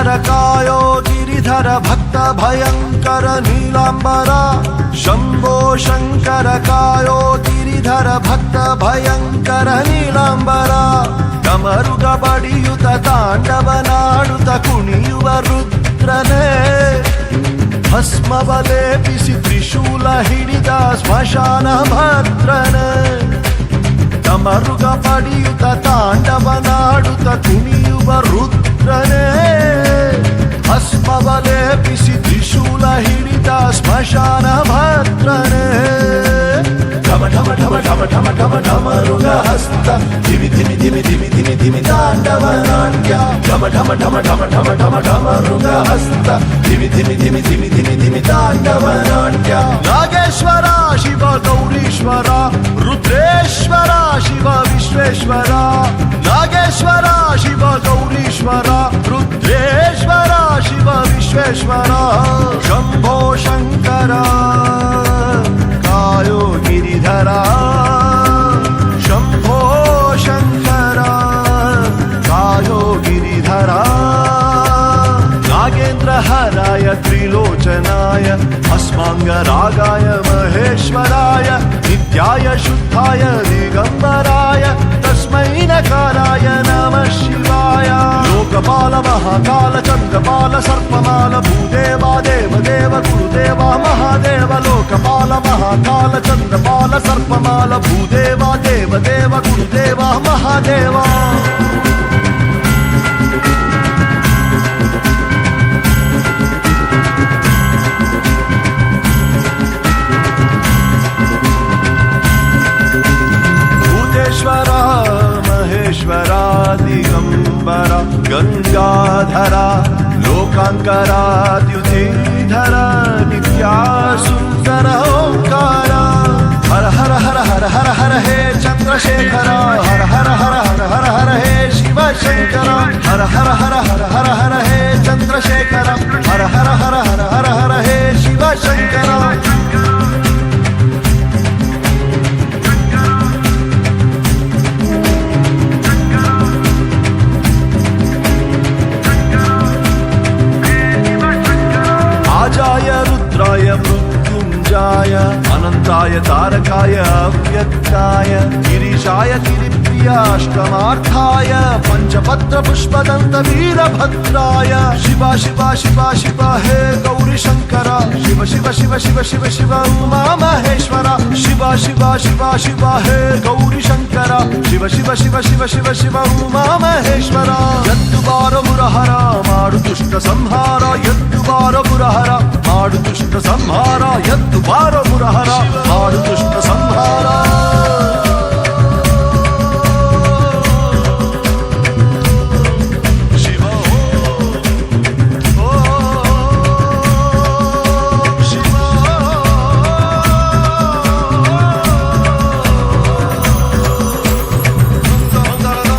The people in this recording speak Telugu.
कायो गिरिधर भक्त भयङ्कर नीलाम्बरा शम्भो शङ्कर कायो गिरिधर भक्त भयङ्कर नीलाम्बरा ಕಮರುಗ ಬಡಿಯುತ ತಾಂಡವನಾಡುತ್ತ ಕುಣಿಯುವ ರುದ್ರನೇ ಭಸ್ಮವ ಲೇಪಿಸಿ ತ್ರಿಶೂಲ ಹಿಡಿದ ಸ್ಮಶಾನ ಭದ್ರನೇ ಕಮರುಗ ಪಡಿಯುತ್ತ ತಾಂಡವನಾಡುತ್ತ ಕುಣಿಯುವ ರುದ್ರನೇ నవనాట్య ఢమ ఢమ ఢమ ఢమ ఢమ ఢమ ఢమ మృగ హస్త ధిమి ధిమి ధిమి నాగేశ్వర శివ గౌరీశ్వర రుద్రేశ్వర శివ విశ్వేశ్వర. నాగేశ్వర శివ గౌరీశ్వర రుద్రేశ్వర శివ విశ్వేశ్వర. त्रिलोचनाय अस्माङ्गरागाय महेश्वराय नित्याय शुद्धाय दिगम्बराय तस्मै नकाराय नमः शिवाय लोकपाल महाकाल चन्द्रपाल सर्पमाल भूदेवा देवदेव गुरुदेवा महादेव लोकपाल महाकाल चन्द्रपाल सर्पमाल भूदेवा देवदेव गुरुदेवा महादेवा धरा लोकांकारात युधे धरा नित्या सुंदर ओंकारा हर हर हर हर हर हर हे चंद्रशेखर हर हर हर हर हर हर हे शिव शंकरा हर हर हर అనంతాయ తారకాయ అవ్యక్తాయ గిరిశాయ గిరిప్రియాష్టమార్థాయ పంచపత్ర పుష్పదంత వీరభద్రాయ శివ శివ శివ శివ హే గౌరి శంకర శివ శివ శివ శివ శివ శివ ఉమా మహేశ్వర శివ శివ శివ శివ హే గౌరి శంకర శివ శివ శివ శివ శివ శివ ఉమా మహేశ్వర ఎద్దువార మురహర మాడు దుష్ట సంహార ఎద్దువార మురహర ఆడు దుష్ట సంహారా ఎద్దు భార ఆడు దుష్ట సంహారా.